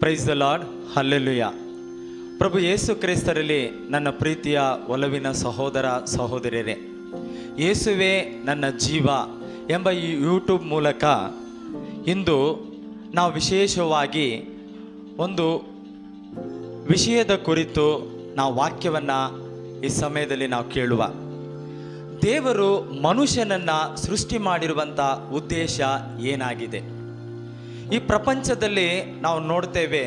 Price the lord hallelujah ಪ್ರಭು ಯೇಸು ಕ್ರೈಸ್ತರಲ್ಲಿ ನನ್ನ ಪ್ರೀತಿಯ ಒಲವಿನ ಸಹೋದರ ಸಹೋದರಿಯರೇ, ಯೇಸುವೆ ನನ್ನ ಜೀವ ಎಂಬ ಈ ಯೂಟ್ಯೂಬ್ ಮೂಲಕ ಇಂದು ನಾವು ವಿಶೇಷವಾಗಿ ಒಂದು ವಿಷಯದ ಕುರಿತು ನಾವು ವಾಕ್ಯವನ್ನು ಈ ಸಮಯದಲ್ಲಿ ನಾವು ಕೇಳುವ. ದೇವರು ಮನುಷ್ಯನನ್ನು ಸೃಷ್ಟಿ ಮಾಡಿರುವಂಥ ಉದ್ದೇಶ ಏನಾಗಿದೆ? ಈ ಪ್ರಪಂಚದಲ್ಲಿ ನಾವು ನೋಡ್ತೇವೆ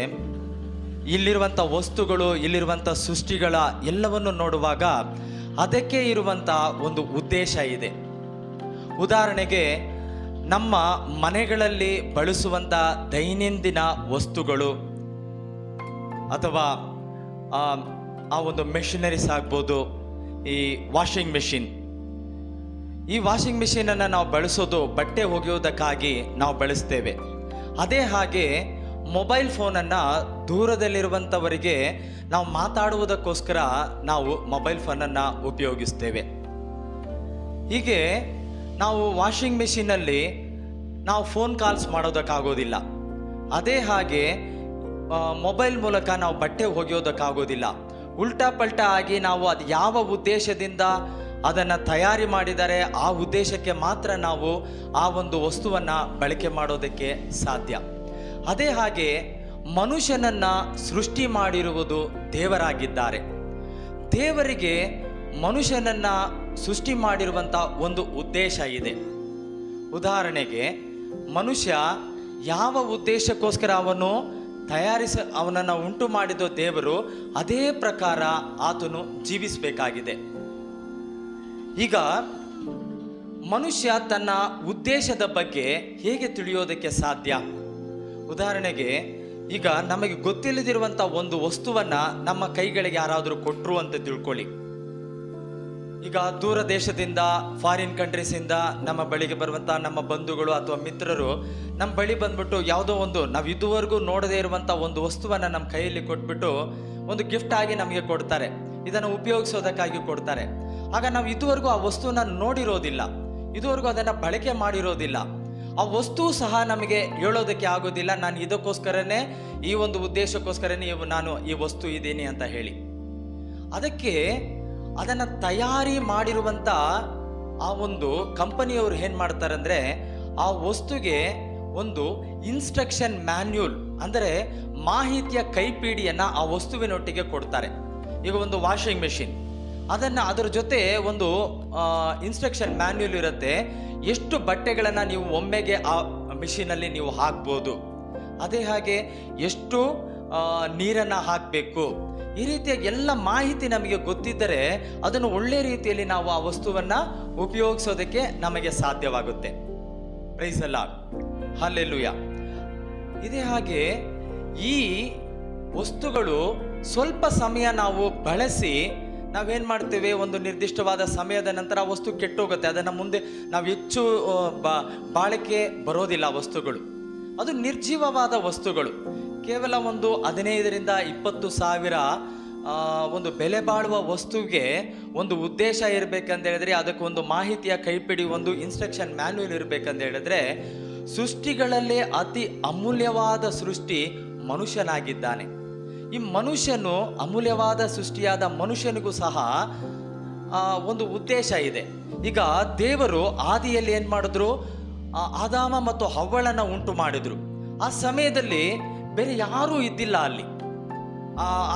ಇಲ್ಲಿರುವಂಥ ವಸ್ತುಗಳು ಇಲ್ಲಿರುವಂಥ ಸೃಷ್ಟಿಗಳ ಎಲ್ಲವನ್ನು ನೋಡುವಾಗ ಅದಕ್ಕೆ ಇರುವಂಥ ಒಂದು ಉದ್ದೇಶ ಇದೆ. ಉದಾಹರಣೆಗೆ ನಮ್ಮ ಮನೆಗಳಲ್ಲಿ ಬಳಸುವಂಥ ದೈನಂದಿನ ವಸ್ತುಗಳು ಅಥವಾ ಆ, ಒಂದು ಮೆಷಿನರೀಸ್ ಆಗ್ಬೋದು ಈ ವಾಷಿಂಗ್ ಮೆಷಿನ್. ಈ ವಾಷಿಂಗ್ ಮೆಷಿನನ್ನು ನಾವು ಬಳಸೋದು ಬಟ್ಟೆ ಒಗೆಯೋದಕ್ಕಾಗಿ ನಾವು ಬಳಸ್ತೇವೆ. ಅದೇ ಹಾಗೆ ಮೊಬೈಲ್ ಫೋನನ್ನು ದೂರದಲ್ಲಿರುವಂಥವರಿಗೆ ನಾವು ಮಾತಾಡುವುದಕ್ಕೋಸ್ಕರ ನಾವು ಮೊಬೈಲ್ ಫೋನನ್ನು ಉಪಯೋಗಿಸ್ತೇವೆ. ಹೀಗೆ ನಾವು ವಾಷಿಂಗ್ ಮೆಷಿನಲ್ಲಿ ನಾವು ಫೋನ್ ಕಾಲ್ಸ್ ಮಾಡೋದಕ್ಕಾಗೋದಿಲ್ಲ. ಅದೇ ಹಾಗೆ ಮೊಬೈಲ್ ಮೂಲಕ ನಾವು ಬಟ್ಟೆ ಒಗೆಯೋದಕ್ಕಾಗೋದಿಲ್ಲ. ಉಲ್ಟಾ ಪಲ್ಟಾ ಆಗಿ ನಾವು ಅದು ಯಾವ ಉದ್ದೇಶದಿಂದ ಅದನ್ನು ತಯಾರಿ ಮಾಡಿದರೆ ಆ ಉದ್ದೇಶಕ್ಕೆ ಮಾತ್ರ ನಾವು ಆ ಒಂದು ವಸ್ತುವನ್ನು ಬಳಕೆ ಮಾಡೋದಕ್ಕೆ ಸಾಧ್ಯ. ಅದೇ ಹಾಗೆ ಮನುಷ್ಯನನ್ನು ಸೃಷ್ಟಿ ಮಾಡಿರುವುದು ದೇವರಾಗಿದ್ದಾರೆ. ದೇವರಿಗೆ ಮನುಷ್ಯನನ್ನು ಸೃಷ್ಟಿ ಮಾಡಿರುವಂಥ ಒಂದು ಉದ್ದೇಶ ಇದೆ. ಉದಾಹರಣೆಗೆ ಮನುಷ್ಯ ಯಾವ ಉದ್ದೇಶಕ್ಕೋಸ್ಕರ ಅವನು ತಯಾರಿಸ, ಅವನನ್ನು ಉಂಟು ಮಾಡಿದ ದೇವರು ಅದೇ ಪ್ರಕಾರ ಆತನು ಜೀವಿಸಬೇಕಾಗಿದೆ. ಈಗ ಮನುಷ್ಯ ತನ್ನ ಉದ್ದೇಶದ ಬಗ್ಗೆ ಹೇಗೆ ತಿಳಿಯೋದಕ್ಕೆ ಸಾಧ್ಯ? ಉದಾಹರಣೆಗೆ, ಈಗ ನಮಗೆ ಗೊತ್ತಿಲ್ಲದಿರುವಂಥ ಒಂದು ವಸ್ತುವನ್ನ ನಮ್ಮ ಕೈಗಳಿಗೆ ಯಾರಾದರೂ ಕೊಟ್ಟರು ಅಂತ ತಿಳ್ಕೊಳ್ಳಿ. ಈಗ ದೂರ ದೇಶದಿಂದ ಫಾರಿನ್ ಕಂಟ್ರೀಸಿಂದ ನಮ್ಮ ಬಳಿಗೆ ಬರುವಂಥ ನಮ್ಮ ಬಂಧುಗಳು ಅಥವಾ ಮಿತ್ರರು ನಮ್ಮ ಬಳಿ ಬಂದ್ಬಿಟ್ಟು ಯಾವುದೋ ಒಂದು, ನಾವು ಇದುವರೆಗೂ ನೋಡದೇ ಇರುವಂಥ ಒಂದು ವಸ್ತುವನ್ನು ನಮ್ಮ ಕೈಯಲ್ಲಿ ಕೊಟ್ಬಿಟ್ಟು ಒಂದು ಗಿಫ್ಟ್ ಆಗಿ ನಮಗೆ ಕೊಡ್ತಾರೆ. ಇದನ್ನು ಉಪಯೋಗಿಸೋದಕ್ಕಾಗಿ ಕೊಡ್ತಾರೆ. ಆಗ ನಾವು ಇದುವರೆಗೂ ಆ ವಸ್ತುವನ್ನ ನೋಡಿರೋದಿಲ್ಲ. ಇದುವರೆಗೂ ಅದನ್ನು ಬಳಕೆ ಮಾಡಿರೋದಿಲ್ಲ. ಆ ವಸ್ತು ಸಹ ನಮಗೆ ಹೇಳೋದಕ್ಕೆ ಆಗೋದಿಲ್ಲ. ನಾನು ಇದಕ್ಕೋಸ್ಕರನೇ, ಈ ಒಂದು ಉದ್ದೇಶಕ್ಕೋಸ್ಕರನೇ ನಾನು ಈ ವಸ್ತು ಇದ್ದೀನಿ ಅಂತ ಹೇಳಿ. ಅದಕ್ಕೆ ಅದನ್ನು ತಯಾರಿ ಮಾಡಿರುವಂಥ ಆ ಒಂದು ಕಂಪನಿಯವರು ಏನು ಮಾಡ್ತಾರೆ ಅಂದರೆ ಆ ವಸ್ತುಗೆ ಒಂದು ಇನ್ಸ್ಟ್ರಕ್ಷನ್ ಮ್ಯಾನ್ಯೂಲ್ ಅಂದರೆ ಮಾಹಿತಿಯ ಕೈಪಿಡಿಯನ್ನು ಆ ವಸ್ತುವಿನೊಟ್ಟಿಗೆ ಕೊಡ್ತಾರೆ. ಈಗ ಒಂದು ವಾಷಿಂಗ್ ಮೆಷಿನ್ ಅದನ್ನು ಅದರ ಜೊತೆ ಒಂದು ಇನ್ಸ್ಟ್ರಕ್ಷನ್ ಮ್ಯಾನ್ಯೂಲ್ ಇರುತ್ತೆ. ಎಷ್ಟು ಬಟ್ಟೆಗಳನ್ನು ನೀವು ಒಮ್ಮೆಗೆ ಆ ಮಿಷಿನಲ್ಲಿ ನೀವು ಹಾಕ್ಬೋದು. ಅದೇ ಹಾಗೆ ಎಷ್ಟು ನೀರನ್ನು ಹಾಕಬೇಕು. ಈ ರೀತಿಯ ಎಲ್ಲ ಮಾಹಿತಿ ನಮಗೆ ಗೊತ್ತಿದ್ದರೆ ಅದನ್ನು ಒಳ್ಳೆ ರೀತಿಯಲ್ಲಿ ನಾವು ಆ ವಸ್ತುವನ್ನು ಉಪಯೋಗಿಸೋದಕ್ಕೆ ನಮಗೆ ಸಾಧ್ಯವಾಗುತ್ತೆ. ಪ್ರೈಸ್ ಅಲ್ಲ ಹಲ್ಲೆಲ್ಲುಯ ಇದೇ ಹಾಗೆ ಈ ವಸ್ತುಗಳು ಸ್ವಲ್ಪ ಸಮಯ ನಾವು ಬಳಸಿ ನಾವೇನು ಮಾಡ್ತೇವೆ? ಒಂದು ನಿರ್ದಿಷ್ಟವಾದ ಸಮಯದ ನಂತರ ಆ ವಸ್ತು ಕೆಟ್ಟೋಗುತ್ತೆ. ಅದನ್ನು ಮುಂದೆ ನಾವು ಹೆಚ್ಚು ಬಾಳಿಕೆ ಬರೋದಿಲ್ಲ ವಸ್ತುಗಳು. ಅದು ನಿರ್ಜೀವವಾದ ವಸ್ತುಗಳು. ಕೇವಲ ಒಂದು ಹದಿನೈದರಿಂದ ಇಪ್ಪತ್ತು ಸಾವಿರ ಒಂದು ಬೆಲೆ ಬಾಳುವ ವಸ್ತುವಿಗೆ ಒಂದು ಉದ್ದೇಶ ಇರಬೇಕಂತ ಹೇಳಿದ್ರೆ, ಅದಕ್ಕೆ ಒಂದು ಮಾಹಿತಿಯ ಕೈಪಿಡಿ, ಒಂದು ಇನ್ಸ್ಟ್ರಕ್ಷನ್ ಮ್ಯಾನ್ಯೂಲ್ ಇರಬೇಕಂತ ಹೇಳಿದ್ರೆ, ಸೃಷ್ಟಿಗಳಲ್ಲೇ ಅತಿ ಅಮೂಲ್ಯವಾದ ಸೃಷ್ಟಿ ಮನುಷ್ಯನಾಗಿದ್ದಾನೆ. ಈ ಮನುಷ್ಯನು ಅಮೂಲ್ಯವಾದ ಸೃಷ್ಟಿಯಾದ ಮನುಷ್ಯನಿಗೂ ಸಹ ಒಂದು ಉದ್ದೇಶ ಇದೆ. ಈಗ ದೇವರು ಆದಿಯಲ್ಲಿ ಏನು ಮಾಡಿದ್ರು? ಆದಾಮ ಮತ್ತು ಹವ್ವಳನ್ನು ಉಂಟು ಮಾಡಿದರು. ಆ ಸಮಯದಲ್ಲಿ ಬೇರೆ ಯಾರೂ ಇದ್ದಿಲ್ಲ ಅಲ್ಲಿ.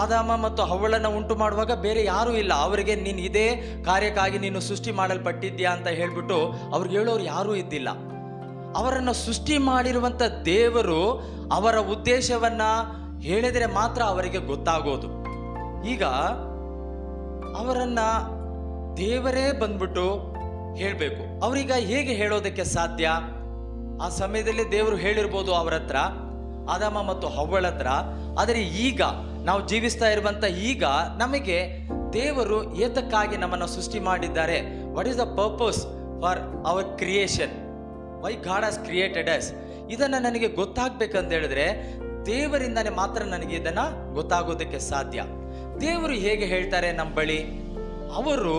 ಆದಾಮ ಮತ್ತು ಹವ್ವಳನ್ನು ಉಂಟು ಮಾಡುವಾಗ ಬೇರೆ ಯಾರೂ ಇಲ್ಲ. ಅವರಿಗೆ, ನೀನು ಇದೇ ಕಾರ್ಯಕ್ಕಾಗಿ ನೀನು ಸೃಷ್ಟಿ ಮಾಡಲ್ಪಟ್ಟಿದ್ಯಾ ಅಂತ ಹೇಳ್ಬಿಟ್ಟು ಅವ್ರಿಗೆ ಹೇಳೋರು ಯಾರೂ ಇದ್ದಿಲ್ಲ. ಅವರನ್ನು ಸೃಷ್ಟಿ ಮಾಡಿರುವಂಥ ದೇವರು ಅವರ ಉದ್ದೇಶವನ್ನ ಹೇಳಿದರೆ ಮಾತ್ರ ಅವರಿಗೆ ಗೊತ್ತಾಗೋದು. ಈಗ ಅವರನ್ನ ದೇವರೇ ಬಂದ್ಬಿಟ್ಟು ಹೇಳಬೇಕು. ಅವರೀಗ ಹೇಗೆ ಹೇಳೋದಕ್ಕೆ ಸಾಧ್ಯ? ಆ ಸಮಯದಲ್ಲಿ ದೇವರು ಹೇಳಿರ್ಬೋದು ಅವರ ಹತ್ರ ಆದಾಮ ಮತ್ತು ಹವ್ವಳ ಹತ್ರ. ಆದರೆ ಈಗ ನಾವು ಜೀವಿಸ್ತಾ ಇರುವಂಥ ಈಗ ನಮಗೆ ದೇವರು ಏತಕ್ಕಾಗಿ ನಮ್ಮನ್ನು ಸೃಷ್ಟಿ ಮಾಡಿದ್ದಾರೆ? What is the purpose for our creation why God has created us ಇದನ್ನು ನನಗೆ ಗೊತ್ತಾಗಬೇಕಂತ ಹೇಳಿದ್ರೆ ದೇವರಿಂದನೇ ಮಾತ್ರ ನನಗೆ ಇದನ್ನ ಗೊತ್ತಾಗೋದಕ್ಕೆ ಸಾಧ್ಯ. ದೇವರು ಹೇಗೆ ಹೇಳ್ತಾರೆ ನಮ್ಮ ಬಳಿ? ಅವರು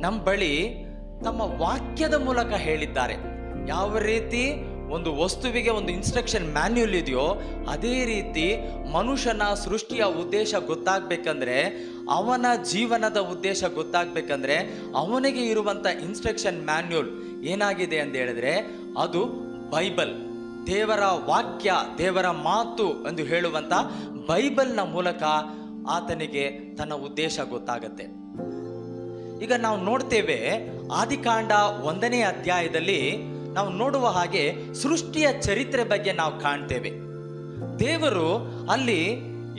ನಮ್ಮ ಬಳಿ ತಮ್ಮ ವಾಕ್ಯದ ಮೂಲಕ ಹೇಳಿದ್ದಾರೆ. ಯಾವ ರೀತಿ ಒಂದು ವಸ್ತುವಿಗೆ ಒಂದು ಇನ್ಸ್ಟ್ರಕ್ಷನ್ ಮ್ಯಾನ್ಯುಲ್ ಇದೆಯೋ, ಅದೇ ರೀತಿ ಮನುಷ್ಯನ ಸೃಷ್ಟಿಯ ಉದ್ದೇಶ ಗೊತ್ತಾಗ್ಬೇಕಂದ್ರೆ, ಅವನ ಜೀವನದ ಉದ್ದೇಶ ಗೊತ್ತಾಗ್ಬೇಕಂದ್ರೆ, ಅವನಿಗೆ ಇರುವಂತ ಇನ್ಸ್ಟ್ರಕ್ಷನ್ ಮ್ಯಾನ್ಯೂಲ್ ಏನಾಗಿದೆ ಅಂತ ಹೇಳಿದ್ರೆ, ಅದು ಬೈಬಲ್ ದೇವರ ವಾಕ್ಯ, ದೇವರ ಮಾತು ಎಂದು ಹೇಳುವಂತ ಬೈಬಲ್ನ ಮೂಲಕ ಆತನಿಗೆ ತನ್ನ ಉದ್ದೇಶ ಗೊತ್ತಾಗತ್ತೆ. ಈಗ ನಾವು ನೋಡ್ತೇವೆ ಆದಿಕಾಂಡ ಒಂದನೇ ಅಧ್ಯಾಯದಲ್ಲಿ ನಾವು ನೋಡುವ ಹಾಗೆ ಸೃಷ್ಟಿಯ ಚರಿತ್ರೆ ಬಗ್ಗೆ ನಾವು ಕಾಣ್ತೇವೆ. ದೇವರು ಅಲ್ಲಿ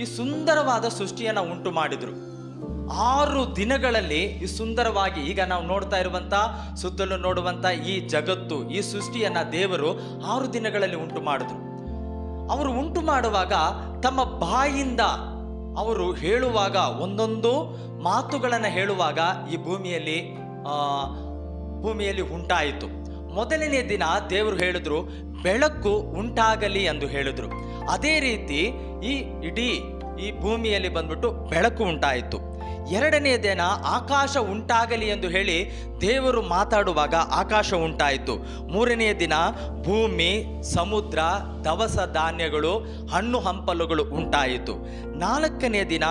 ಈ ಸುಂದರವಾದ ಸೃಷ್ಟಿಯನ್ನು ಉಂಟು ಮಾಡಿದ್ರು ಆರು ದಿನಗಳಲ್ಲಿ ಈ ಸುಂದರವಾಗಿ ಈಗ ನಾವು ನೋಡ್ತಾ ಇರುವಂತ, ಸುತ್ತಲೂ ನೋಡುವಂತ ಈ ಜಗತ್ತು, ಈ ಸೃಷ್ಟಿಯನ್ನ ದೇವರು ಆರು ದಿನಗಳಲ್ಲಿ ಉಂಟು ಮಾಡಿದ್ರು. ಅವರು ಉಂಟು ಮಾಡುವಾಗ ತಮ್ಮ ಬಾಯಿಂದ ಅವರು ಹೇಳುವಾಗ, ಒಂದೊಂದು ಮಾತುಗಳನ್ನು ಹೇಳುವಾಗ ಈ ಭೂಮಿಯಲ್ಲಿ ಭೂಮಿಯಲ್ಲಿ ಉಂಟಾಯಿತು. ಮೊದಲನೇ ದಿನ ದೇವರು ಹೇಳಿದ್ರು, ಬೆಳಕು ಉಂಟಾಗಲಿ ಎಂದು ಹೇಳಿದ್ರು. ಅದೇ ರೀತಿ ಈ ಇಡೀ ಈ ಭೂಮಿಯಲ್ಲಿ ಬಂದ್ಬಿಟ್ಟು ಬೆಳಕು ಉಂಟಾಯಿತು. ಎರಡನೇ ದಿನ ಆಕಾಶ ಉಂಟಾಗಲಿ ಎಂದು ಹೇಳಿ ದೇವರು ಮಾತಾಡುವಾಗ ಆಕಾಶ ಉಂಟಾಯಿತು. ಮೂರನೆಯ ದಿನ ಭೂಮಿ, ಸಮುದ್ರ, ದವಸ ಧಾನ್ಯಗಳು, ಹಣ್ಣು ಹಂಪಲುಗಳು ಉಂಟಾಯಿತು. ನಾಲ್ಕನೇ ದಿನ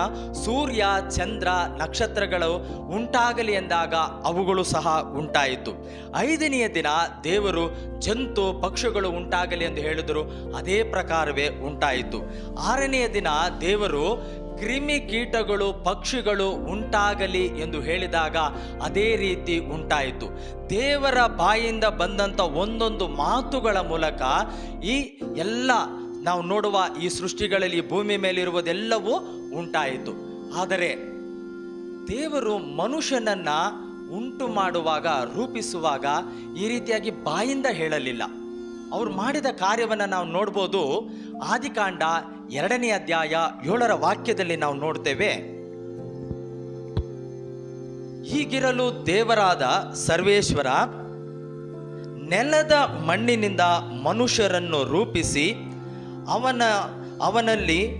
ಸೂರ್ಯ, ಚಂದ್ರ, ನಕ್ಷತ್ರಗಳು ಉಂಟಾಗಲಿ ಎಂದಾಗ ಅವುಗಳು ಸಹ ಉಂಟಾಯಿತು. ಐದನೆಯ ದಿನ ದೇವರು ಜಂತು, ಪಕ್ಷಿಗಳು ಉಂಟಾಗಲಿ ಎಂದು ಹೇಳಿದರು ಅದೇ ಪ್ರಕಾರವೇ ಉಂಟಾಯಿತು. ಆರನೆಯ ದಿನ ದೇವರು ಕ್ರಿಮಿ ಕೀಟಗಳು, ಪಕ್ಷಿಗಳು ಉಂಟಾಗಲಿ ಎಂದು ಹೇಳಿದಾಗ ಅದೇ ರೀತಿ ಉಂಟಾಯಿತು. ದೇವರ ಬಾಯಿಂದ ಬಂದಂಥ ಒಂದೊಂದು ಮಾತುಗಳ ಮೂಲಕ ಈ ಎಲ್ಲ ನಾವು ನೋಡುವ ಈ ಸೃಷ್ಟಿಗಳಲ್ಲಿ ಭೂಮಿ ಮೇಲಿರುವುದೆಲ್ಲವೂ ಉಂಟಾಯಿತು. ಆದರೆ ದೇವರು ಮನುಷ್ಯನನ್ನ ಉಂಟು ಮಾಡುವಾಗ, ರೂಪಿಸುವಾಗ ಈ ರೀತಿಯಾಗಿ ಬಾಯಿಂದ ಹೇಳಲಿಲ್ಲ. ಅವ್ರು ಮಾಡಿದ ಕಾರ್ಯವನ್ನು ನಾವು ನೋಡ್ಬೋದು. ಆದಿಕಾಂಡ ಎರಡನೇ ಅಧ್ಯಾಯ ಏಳರ ವಾಕ್ಯದಲ್ಲಿ ನಾವು ನೋಡ್ತೇವೆ. ಹೀಗಿರಲು ದೇವರಾದ ಸರ್ವೇಶ್ವರ ನೆಲದ ಮಣ್ಣಿನಿಂದ ಮನುಷ್ಯರನ್ನು ರೂಪಿಸಿ ಅವನ, ಅವನಲ್ಲಿ,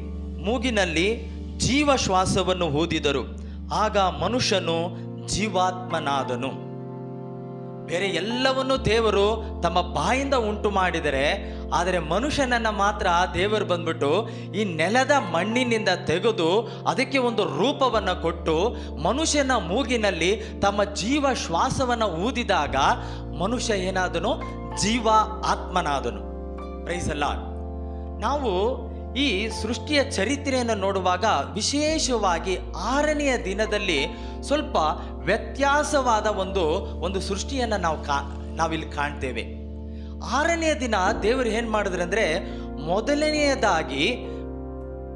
ಮೂಗಿನಲ್ಲಿ ಜೀವಶ್ವಾಸವನ್ನು ಊದಿದರು. ಆಗ ಮನುಷ್ಯನು ಜೀವಾತ್ಮನಾದನು. ಬೇರೆ ಎಲ್ಲವನ್ನೂ ದೇವರು ತಮ್ಮ ಬಾಯಿಂದ ಉಂಟು ಮಾಡಿದರೆ, ಆದರೆ ಮನುಷ್ಯನನ್ನ ಮಾತ್ರ ದೇವರು ಬಂದ್ಬಿಟ್ಟು ಈ ನೆಲದ ಮಣ್ಣಿನಿಂದ ತೆಗೆದು ಅದಕ್ಕೆ ಒಂದು ರೂಪವನ್ನು ಕೊಟ್ಟು ಮನುಷ್ಯನ ಮೂಗಿನಲ್ಲಿ ತಮ್ಮ ಜೀವ ಶ್ವಾಸವನ್ನು ಊದಿದಾಗ ಮನುಷ್ಯ ಏನಾದನು? ಜೀವ ಆತ್ಮನಾದನು ಪ್ರೈಸ್ ಅಲ್ಲ ನಾವು ಈ ಸೃಷ್ಟಿಯ ಚರಿತ್ರೆಯನ್ನು ನೋಡುವಾಗ ವಿಶೇಷವಾಗಿ ಆರನೆಯ ದಿನದಲ್ಲಿ ಸ್ವಲ್ಪ ವ್ಯತ್ಯಾಸವಾದ ಒಂದು ಒಂದು ಸೃಷ್ಟಿಯನ್ನು ನಾವು ಕಾ, ನಾವಿಲ್ಲಿ ಕಾಣ್ತೇವೆ. ಆರನೆಯ ದಿನ ದೇವರು ಏನು ಮಾಡಿದ್ರು ಅಂದರೆ ಮೊದಲನೆಯದಾಗಿ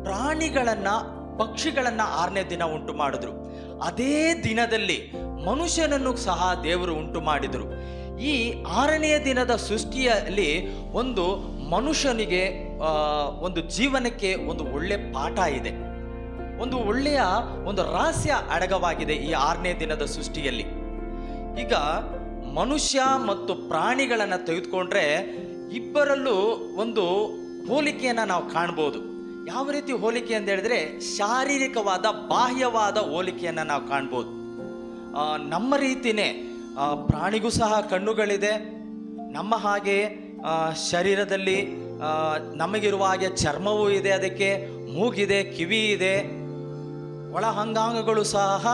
ಪ್ರಾಣಿಗಳನ್ನು, ಪಕ್ಷಿಗಳನ್ನು ಆರನೇ ದಿನ ಉಂಟು ಮಾಡಿದ್ರು. ಅದೇ ದಿನದಲ್ಲಿ ಮನುಷ್ಯನನ್ನು ಸಹ ದೇವರು ಉಂಟು ಮಾಡಿದರು. ಈ ಆರನೆಯ ದಿನದ ಸೃಷ್ಟಿಯಲ್ಲಿ ಒಂದು ಮನುಷ್ಯನಿಗೆ ಒಂದು ಜೀವನಕ್ಕೆ ಒಂದು ಒಳ್ಳೆ ಪಾಠ ಇದೆ. ಒಂದು ಒಳ್ಳೆಯ ಒಂದು ರಹಸ್ಯ ಅಡಗವಾಗಿದೆ ಈ ಆರನೇ ದಿನದ ಸೃಷ್ಟಿಯಲ್ಲಿ. ಈಗ ಮನುಷ್ಯ ಮತ್ತು ಪ್ರಾಣಿಗಳನ್ನು ತೆಗೆದುಕೊಂಡ್ರೆ ಇಬ್ಬರಲ್ಲೂ ಒಂದು ಹೋಲಿಕೆಯನ್ನು ನಾವು ಕಾಣ್ಬೋದು. ಯಾವ ರೀತಿ ಹೋಲಿಕೆ ಅಂತ ಹೇಳಿದ್ರೆ ಶಾರೀರಿಕವಾದ, ಬಾಹ್ಯವಾದ ಹೋಲಿಕೆಯನ್ನು ನಾವು ಕಾಣ್ಬೋದು. ನಮ್ಮ ರೀತಿನೇ ಪ್ರಾಣಿಗೂ ಸಹ ಕಣ್ಣುಗಳಿದೆ. ನಮ್ಮ ಹಾಗೆ ಶರೀರದಲ್ಲಿ ನಮಗಿರುವ ಹಾಗೆ ಚರ್ಮವೂ ಇದೆ, ಅದಕ್ಕೆ ಮೂಗಿದೆ, ಕಿವಿ ಇದೆ. ಒಳ ಅಂಗಾಂಗಗಳು ಸಹ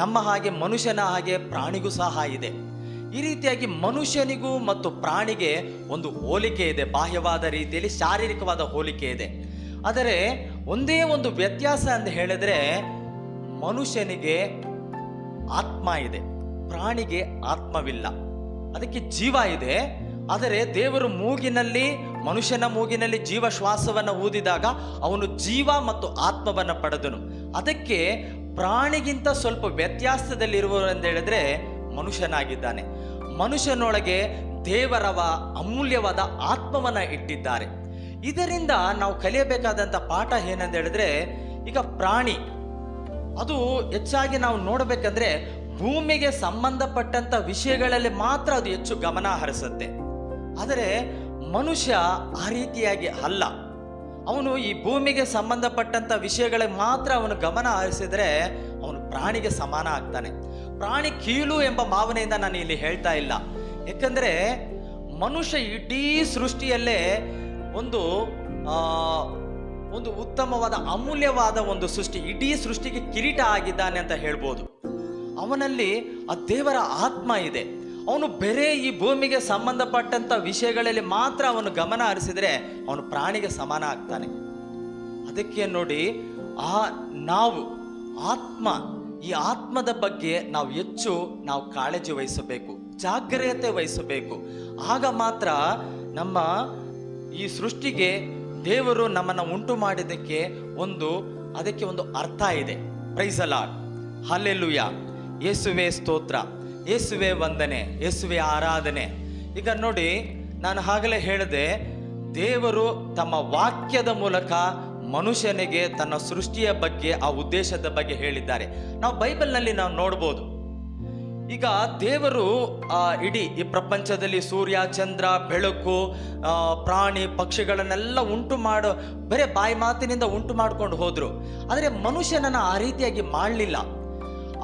ನಮ್ಮ ಹಾಗೆ ಮನುಷ್ಯನ ಹಾಗೆ ಪ್ರಾಣಿಗೂ ಸಹ ಇದೆ. ಈ ರೀತಿಯಾಗಿ ಮನುಷ್ಯನಿಗೂ ಮತ್ತು ಪ್ರಾಣಿಗೆ ಒಂದು ಹೋಲಿಕೆ ಇದೆ, ಬಾಹ್ಯವಾದ ರೀತಿಯಲ್ಲಿ ಶಾರೀರಿಕವಾದ ಹೋಲಿಕೆ ಇದೆ. ಆದರೆ ಒಂದೇ ಒಂದು ವ್ಯತ್ಯಾಸ ಅಂತ ಹೇಳಿದ್ರೆ ಮನುಷ್ಯನಿಗೆ ಆತ್ಮ ಇದೆ, ಪ್ರಾಣಿಗೆ ಆತ್ಮವಿಲ್ಲ. ಅದಕ್ಕೆ ಜೀವ ಇದೆ, ಆದರೆ ದೇವರು ಮೂಗಿನಲ್ಲಿ ಮನುಷ್ಯನ ಮೂಗಿನಲ್ಲಿ ಜೀವ ಶ್ವಾಸವನ್ನು ಊದಿದಾಗ ಅವನು ಜೀವ ಮತ್ತು ಆತ್ಮವನ್ನು ಪಡೆದನು. ಅದಕ್ಕೆ ಪ್ರಾಣಿಗಿಂತ ಸ್ವಲ್ಪ ವ್ಯತ್ಯಾಸದಲ್ಲಿರುವವರೆಂದು ಹೇಳಿದ್ರೆ ಮನುಷ್ಯನಾಗಿದ್ದಾನೆ. ಮನುಷ್ಯನೊಳಗೆ ದೇವರವ, ಅಮೂಲ್ಯವಾದ ಆತ್ಮವನ್ನು ಇಟ್ಟಿದ್ದಾರೆ. ಇದರಿಂದ ನಾವು ಕಲಿಯಬೇಕಾದಂಥ ಪಾಠ ಏನಂತ ಹೇಳಿದ್ರೆ, ಈಗ ಪ್ರಾಣಿ, ಅದು ಹೆಚ್ಚಾಗಿ ನಾವು ನೋಡಬೇಕಂದ್ರೆ ಭೂಮಿಗೆ ಸಂಬಂಧಪಟ್ಟಂತ ವಿಷಯಗಳಲ್ಲಿ ಮಾತ್ರ ಅದು ಹೆಚ್ಚು ಗಮನ ಹರಿಸುತ್ತೆ. ಆದರೆ ಮನುಷ್ಯ ಆ ರೀತಿಯಾಗಿ ಅಲ್ಲ. ಅವನು ಈ ಭೂಮಿಗೆ ಸಂಬಂಧಪಟ್ಟಂತ ವಿಷಯಗಳಿಗೆ ಮಾತ್ರ ಅವನು ಗಮನ ಹರಿಸಿದರೆ ಅವನು ಪ್ರಾಣಿಗೆ ಸಮಾನ ಆಗ್ತಾನೆ. ಪ್ರಾಣಿ ಕೀಳು ಎಂಬ ಭಾವನೆಯಿಂದ ನಾನು ಇಲ್ಲಿ ಹೇಳ್ತಾ ಇಲ್ಲ. ಯಾಕಂದ್ರೆ ಮನುಷ್ಯ ಇಡೀ ಸೃಷ್ಟಿಯಲ್ಲೇ ಒಂದು ಒಂದು ಉತ್ತಮವಾದ, ಅಮೂಲ್ಯವಾದ ಒಂದು ಸೃಷ್ಟಿ, ಇಡೀ ಸೃಷ್ಟಿಗೆ ಕಿರೀಟ ಆಗಿದ್ದಾನೆ ಅಂತ ಹೇಳ್ಬೋದು. ಅವನಲ್ಲಿ ಆ ದೇವರ ಆತ್ಮ ಇದೆ. ಅವನು ಬೇರೆ ಈ ಭೂಮಿಗೆ ಸಂಬಂಧಪಟ್ಟಂತ ವಿಷಯಗಳಲ್ಲಿ ಮಾತ್ರ ಅವನು ಗಮನ ಹರಿಸಿದರೆ ಅವನು ಪ್ರಾಣಿಗೆ ಸಮಾನ ಆಗ್ತಾನೆ. ಅದಕ್ಕೆ ನೋಡಿ, ಆ ನಾವು, ಆತ್ಮ, ಈ ಆತ್ಮದ ಬಗ್ಗೆ ನಾವು ಹೆಚ್ಚು ನಾವು ಕಾಳಜಿ ವಹಿಸಬೇಕು, ಜಾಗ್ರತೆ ವಹಿಸಬೇಕು. ಆಗ ಮಾತ್ರ ನಮ್ಮ ಈ ಸೃಷ್ಟಿಗೆ ದೇವರು ನಮ್ಮನ್ನು ಉಂಟು ಮಾಡಿದ್ದಕ್ಕೆ ಒಂದು, ಅದಕ್ಕೆ ಒಂದು ಅರ್ಥ ಇದೆ. ಪ್ರೈಸಲಾಡ್ ಹಲ್ಲೆಲುಯ ಯೇಸುವೆ ಸ್ತೋತ್ರ. ಯೇಸುವೆ ವಂದನೆ ಯೇಸುವೆ ಆರಾಧನೆ. ಈಗ ನೋಡಿ ನಾನು ಆಗಲೇ ಹೇಳಿದೆ ದೇವರು ತಮ್ಮ ವಾಕ್ಯದ ಮೂಲಕ ಮನುಷ್ಯನಿಗೆ ತನ್ನ ಸೃಷ್ಟಿಯ ಬಗ್ಗೆ ಆ ಉದ್ದೇಶದ ಬಗ್ಗೆ ಹೇಳಿದ್ದಾರೆ. ನಾವು ಬೈಬಲ್ನಲ್ಲಿ ನಾವು ನೋಡ್ಬೋದು. ಈಗ ದೇವರು ಆ, ಇಡೀ ಈ ಪ್ರಪಂಚದಲ್ಲಿ ಸೂರ್ಯ ಚಂದ್ರ ಬೆಳಕು ಪ್ರಾಣಿ ಪಕ್ಷಿಗಳನ್ನೆಲ್ಲ ಉಂಟು ಮಾಡೋ ಬರೇ ಬಾಯಿ ಮಾತಿನಿಂದ ಉಂಟು ಮಾಡ್ಕೊಂಡು ಹೋದರು. ಆದರೆ ಮನುಷ್ಯನನ್ನ ಆ ರೀತಿಯಾಗಿ ಮಾಡಲಿಲ್ಲ.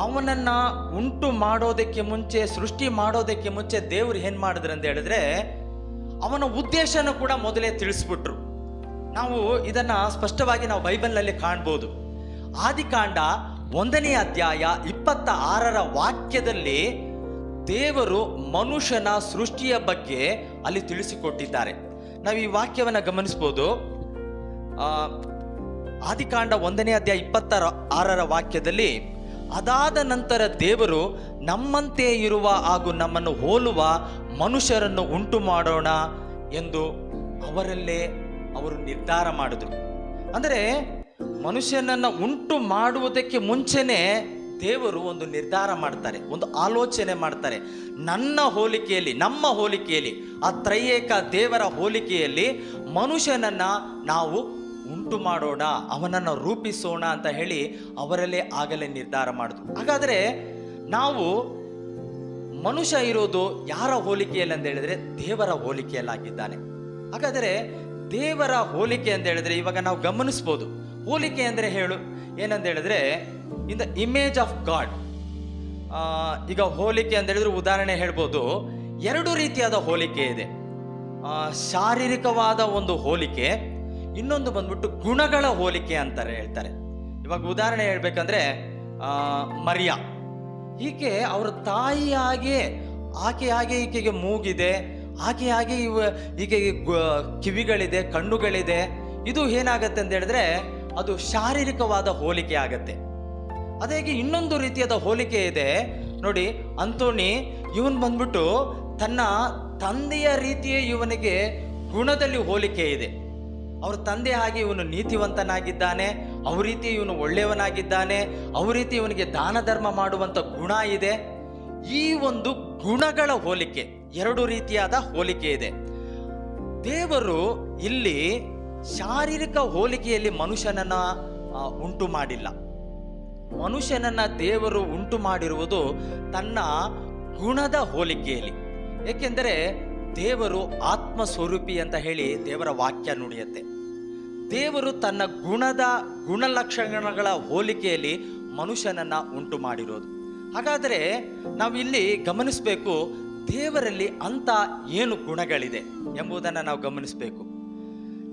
ಅವನನ್ನ ಉಂಟು ಮಾಡೋದಕ್ಕೆ ಮುಂಚೆ, ಸೃಷ್ಟಿ ಮಾಡೋದಕ್ಕೆ ಮುಂಚೆ ದೇವರು ಏನು ಮಾಡಿದ್ರು ಅಂತ ಹೇಳಿದ್ರೆ, ಅವನ ಉದ್ದೇಶನ ಕೂಡ ಮೊದಲೇ ತಿಳಿಸ್ಬಿಟ್ರು. ನಾವು ಇದನ್ನ ಸ್ಪಷ್ಟವಾಗಿ ನಾವು ಬೈಬಲ್ನಲ್ಲಿ ಕಾಣ್ಬೋದು. ಆದಿಕಾಂಡ ಒಂದನೇ ಅಧ್ಯಾಯ ಇಪ್ಪತ್ತ ಆರರ ವಾಕ್ಯದಲ್ಲಿ ದೇವರು ಮನುಷ್ಯನ ಸೃಷ್ಟಿಯ ಬಗ್ಗೆ ಅಲ್ಲಿ ತಿಳಿಸಿಕೊಟ್ಟಿದ್ದಾರೆ. ನಾವು ಈ ವಾಕ್ಯವನ್ನು ಗಮನಿಸ್ಬೋದು. ಆದಿಕಾಂಡ ಒಂದನೇ ಅಧ್ಯಾಯ ಇಪ್ಪತ್ತರ, ಆರರ ವಾಕ್ಯದಲ್ಲಿ ಅದಾದ ನಂತರ ದೇವರು ನಮ್ಮಂತೆ ಇರುವ ಹಾಗೂ ನಮ್ಮನ್ನು ಹೋಲುವ ಮನುಷ್ಯರನ್ನು ಉಂಟು ಮಾಡೋಣ ಎಂದು ಅವರಲ್ಲೇ ಅವರು ನಿರ್ಧಾರ ಮಾಡಿದರು. ಅಂದರೆ ಮನುಷ್ಯನನ್ನು ಉಂಟು ಮಾಡುವುದಕ್ಕೆ ಮುಂಚೆನೆ ದೇವರು ಒಂದು ನಿರ್ಧಾರ ಮಾಡ್ತಾರೆ, ಒಂದು ಆಲೋಚನೆ ಮಾಡ್ತಾರೆ. ನನ್ನ ಹೋಲಿಕೆಯಲ್ಲಿ, ನಮ್ಮ ಹೋಲಿಕೆಯಲ್ಲಿ, ಆ ತ್ರಯೇಕ ದೇವರ ಹೋಲಿಕೆಯಲ್ಲಿ ಮನುಷ್ಯನನ್ನು ನಾವು ಉಂಟು ಮಾಡೋಣ, ಅವನನ್ನು ರೂಪಿಸೋಣ ಅಂತ ಹೇಳಿ ಅವರಲ್ಲೇ ಆಗಲೇ ನಿರ್ಧಾರ ಮಾಡಿದ್ರು. ಹಾಗಾದರೆ ನಾವು ಮನುಷ್ಯ ಇರೋದು ಯಾರ ಹೋಲಿಕೆಯಲ್ಲಿ ಅಂತ ಹೇಳಿದ್ರೆ ದೇವರ ಹೋಲಿಕೆಯಲ್ಲಾಗಿದ್ದಾನೆ. ಹಾಗಾದರೆ ದೇವರ ಹೋಲಿಕೆ ಅಂತ ಹೇಳಿದ್ರೆ ಇವಾಗ ನಾವು ಗಮನಿಸ್ಬೋದು. ಹೋಲಿಕೆ ಅಂದರೆ ಹೇಳು, ಏನಂತ ಹೇಳಿದ್ರೆ in the image of God ಈಗ ಹೋಲಿಕೆ ಅಂತ ಹೇಳಿದ್ರೆ ಉದಾಹರಣೆ ಹೇಳ್ಬೋದು. ಎರಡು ರೀತಿಯಾದ ಹೋಲಿಕೆ ಇದೆ. ಶಾರೀರಿಕವಾದ ಒಂದು ಹೋಲಿಕೆ ಇನ್ನೊಂದು ಬಂದ್ಬಿಟ್ಟು ಗುಣಗಳ ಹೋಲಿಕೆ ಅಂತಾರೆ ಹೇಳ್ತಾರೆ. ಇವಾಗ ಉದಾಹರಣೆ ಹೇಳ್ಬೇಕಂದ್ರೆ ಮರಿಯಾ. ಈಕೆ ಅವರ ತಾಯಿಯಾಗೆ ಆಕೆ ಹಾಗೆ ಈಕೆಗೆ ಮೂಗಿದೆ, ಆಕೆ ಹಾಗೆ ಇವ, ಈಕೆಗೆ ಕಿವಿಗಳಿದೆ, ಕಣ್ಣುಗಳಿದೆ. ಇದು ಏನಾಗತ್ತೆ ಅಂತ ಹೇಳಿದ್ರೆ, ಅದು ಶಾರೀರಿಕವಾದ ಹೋಲಿಕೆ ಆಗತ್ತೆ. ಅದೇ ಇನ್ನೊಂದು ರೀತಿಯಾದ ಹೋಲಿಕೆ ಇದೆ. ನೋಡಿ, ಅಂತೋಣಿ, ಇವನ್ ಬಂದ್ಬಿಟ್ಟು ತನ್ನ ತಂದೆಯ ರೀತಿಯೇ ಇವನಿಗೆ ಗುಣದಲ್ಲಿ ಹೋಲಿಕೆ ಇದೆ. ಅವ್ರ ತಂದೆ ಹಾಗೆ ಇವನು ನೀತಿವಂತನಾಗಿದ್ದಾನೆ, ಅವ ರೀತಿ ಇವನು ಒಳ್ಳೆಯವನಾಗಿದ್ದಾನೆ, ಅವ ರೀತಿ ಇವನಿಗೆ ದಾನ ಧರ್ಮ ಮಾಡುವಂತ ಗುಣ ಇದೆ. ಈ ಒಂದು ಗುಣಗಳ ಹೋಲಿಕೆ, ಎರಡು ರೀತಿಯಾದ ಹೋಲಿಕೆ ಇದೆ. ದೇವರು ಇಲ್ಲಿ ಶಾರೀರಿಕ ಹೋಲಿಕೆಯಲ್ಲಿ ಮನುಷ್ಯನನ್ನ ಉಂಟು ಮಾಡಿಲ್ಲ. ಮನುಷ್ಯನನ್ನ ದೇವರು ಉಂಟು ಮಾಡಿರುವುದು ತನ್ನ ಗುಣದ ಹೋಲಿಕೆಯಲ್ಲಿ. ಏಕೆಂದರೆ ದೇವರು ಆತ್ಮ ಸ್ವರೂಪಿ ಅಂತ ಹೇಳಿ ದೇವರ ವಾಕ್ಯ ನುಡಿಯುತ್ತೆ. ದೇವರು ತನ್ನ ಗುಣದ ಗುಣಲಕ್ಷಣಗಳ ಹೋಲಿಕೆಯಲ್ಲಿ ಮನುಷ್ಯನನ್ನು ಉಂಟು ಮಾಡಿರೋದು. ಹಾಗಾದರೆ ನಾವಿಲ್ಲಿ ಗಮನಿಸಬೇಕು ದೇವರಲ್ಲಿ ಅಂತ ಏನು ಗುಣಗಳಿದೆ ಎಂಬುದನ್ನು ನಾವು ಗಮನಿಸಬೇಕು.